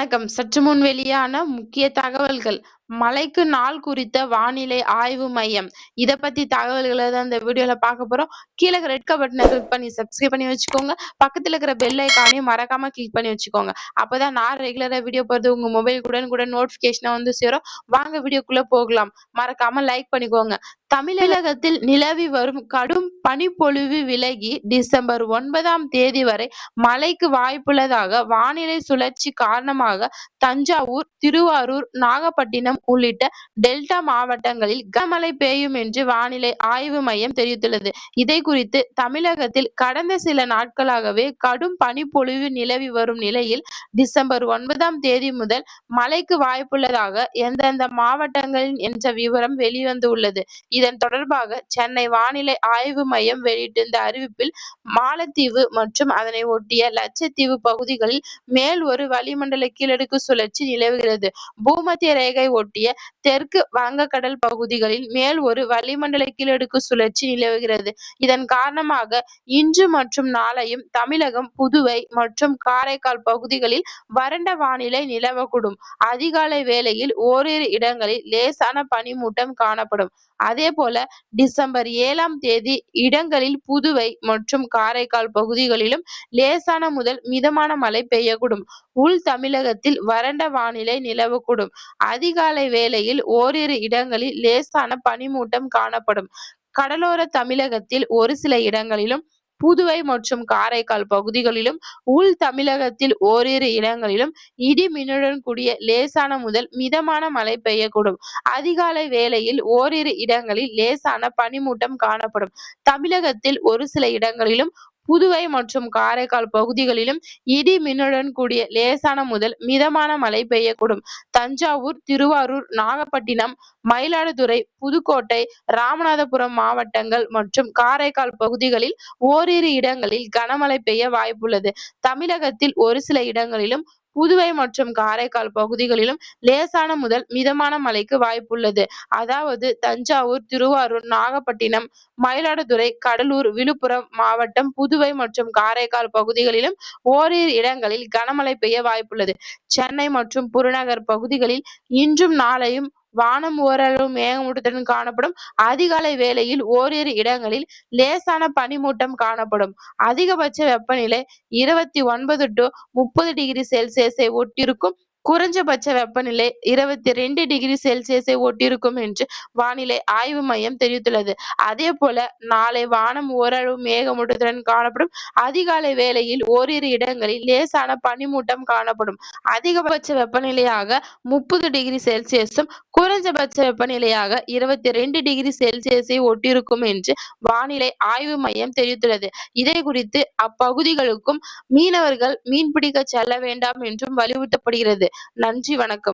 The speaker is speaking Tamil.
வணக்கம். சற்று முன் வெளியான முக்கிய தகவல்கள். மழைக்கு நாள் குறித்த வானிலை ஆய்வு மையம். இத பத்தி தகவல்களை தான் இந்த வீடியோல பார்க்க போறோம். கீழே ரெட் கலர் பட்டனை கிளிக் பண்ணி சப்ஸ்கிரைப் பண்ணி வச்சுக்கோங்க. பக்கத்துல இருக்கிற பெல் ஐக்கானையும் மறக்காம கிளிக் பண்ணி வச்சுக்கோங்க. அப்பதான் நான் ரெகுலரா வீடியோ போறது உங்க மொபைல் கூட கூட நோட்டிபிகேஷனா வந்து சேரும். வாங்க வீடியோக்குள்ள போகலாம். மறக்காம லைக் பண்ணிக்கோங்க. தமிழகத்தில் நிலவி வரும் கடும் பனிப்பொழிவு விலகி டிசம்பர் ஒன்பதாம் தேதி வரை மழைக்கு வாய்ப்புள்ளதாக வானிலை சுழற்சி காரணமாக தஞ்சாவூர் திருவாரூர் நாகப்பட்டினம் உள்ளிட்ட டெல்டா மாவட்டங்களில் கனமழை பெய்யும் என்று வானிலை ஆய்வு மையம் தெரிவித்துள்ளது. இதை குறித்து தமிழகத்தில் கடந்த சில நாட்களாகவே கடும் பனிப்பொழிவு நிலவி வரும் நிலையில் டிசம்பர் ஒன்பதாம் தேதி முதல் மழைக்கு வாய்ப்புள்ளதாக எந்தெந்த மாவட்டங்களில் என்ற விவரம் வெளிவந்துள்ளது. இதன் தொடர்பாக சென்னை வானிலை ஆய்வு மையம் வெளியிட்டிருந்த அறிவிப்பில் மாலத்தீவு மற்றும் அதனை ஒட்டிய லட்சத்தீவு பகுதிகளில் மேல் ஒரு வளிமண்டல கீழடுக்கு சுழற்சி நிலவுகிறது. பூமத்திய ரேகை ஒட்டிய தெற்கு வங்கக்கடல் பகுதிகளில் மேல் ஒரு வளிமண்டல கீழடுக்கு சுழற்சி நிலவுகிறது. இதன் காரணமாக இன்று மற்றும் நாளையும் தமிழகம் புதுவை மற்றும் காரைக்கால் பகுதிகளில் வறண்ட வானிலை நிலவக்கூடும். அதிகாலை வேளையில் ஓரிரு இடங்களில் லேசான பனிமூட்டம் காணப்படும். அதே போல டிசம்பர் ஏழாம் தேதி இடங்களில் புதுவை மற்றும் காரைக்கால் பகுதிகளிலும் லேசான முதல் மிதமான மழை பெய்யக்கூடும். உள் தமிழகத்தில் வறண்ட வானிலை நிலவக்கூடும். அதிகாலை மாலை வேளையில் ஓரிரு இடங்களில் லேசான பனிமூட்டம் காணப்படும். கடலோர தமிழகத்தில் ஒரு சில இடங்களிலும் புதுவை மற்றும் காரைக்கால் பகுதிகளிலும் உள் தமிழகத்தில் ஓரிரு இடங்களிலும் இடி மின்னுடன் கூடிய லேசான முதல் மிதமான மழை பெய்யக்கூடும். அதிகாலை வேளையில் ஓரிரு இடங்களில் லேசான பனிமூட்டம் காணப்படும். தமிழகத்தில் ஒரு சில இடங்களிலும் புதுவை மற்றும் காரைக்கால் பகுதிகளிலும் இடி மின்னுடன் கூடிய லேசான முதல் மிதமான மழை பெய்யக்கூடும். தஞ்சாவூர் திருவாரூர் நாகப்பட்டினம் மயிலாடுதுறை புதுக்கோட்டை ராமநாதபுரம் மாவட்டங்கள் மற்றும் காரைக்கால் பகுதிகளில் ஓரிரு இடங்களில் கனமழை பெய்ய வாய்ப்புள்ளது. தமிழகத்தில் ஒரு சில இடங்களிலும் புதுவை மற்றும் காரைக்கால் பகுதிகளிலும் லேசான முதல் மிதமான மழைக்கு வாய்ப்புள்ளது. அதாவது தஞ்சாவூர் திருவாரூர் நாகப்பட்டினம் மயிலாடுதுறை கடலூர் விழுப்புரம் மாவட்டம் புதுவை மற்றும் காரைக்கால் பகுதிகளிலும் ஓரிரு இடங்களில் கனமழை பெய்ய வாய்ப்புள்ளது. சென்னை மற்றும் புறநகர் பகுதிகளில் இன்றும் நாளையும் வானம் ஓரளவு மேகமூட்டத்துடன் காணப்படும். அதிகாலை வேளையில் ஓரிரு இடங்களில் லேசான பனிமூட்டம் காணப்படும். அதிகபட்ச வெப்பநிலை இருபத்தி ஒன்பது டு முப்பது டிகிரி செல்சியஸை ஒட்டிருக்கும் குறைஞ்சபட்ச வெப்பநிலை இருபத்தி ரெண்டு டிகிரி செல்சியஸை ஒட்டியிருக்கும் என்று வானிலை ஆய்வு மையம் தெரிவித்துள்ளது. அதே போல நாளை வானம் ஓரளவு மேகமூட்டத்துடன் காணப்படும். அதிகாலை வேளையில் ஓரிரு இடங்களில் லேசான பனிமூட்டம் காணப்படும். அதிகபட்ச வெப்பநிலையாக முப்பது டிகிரி செல்சியஸும் குறைஞ்சபட்ச வெப்பநிலையாக இருபத்தி ரெண்டு டிகிரி செல்சியஸை ஒட்டிருக்கும் என்று வானிலை ஆய்வு மையம் தெரிவித்துள்ளது. இதை குறித்து அப்பகுதிகளுக்கும் மீனவர்கள் மீன்பிடிக்க செல்ல வேண்டாம் என்றும் வலியுறுத்தப்படுகிறது. நன்றி வணக்கம்.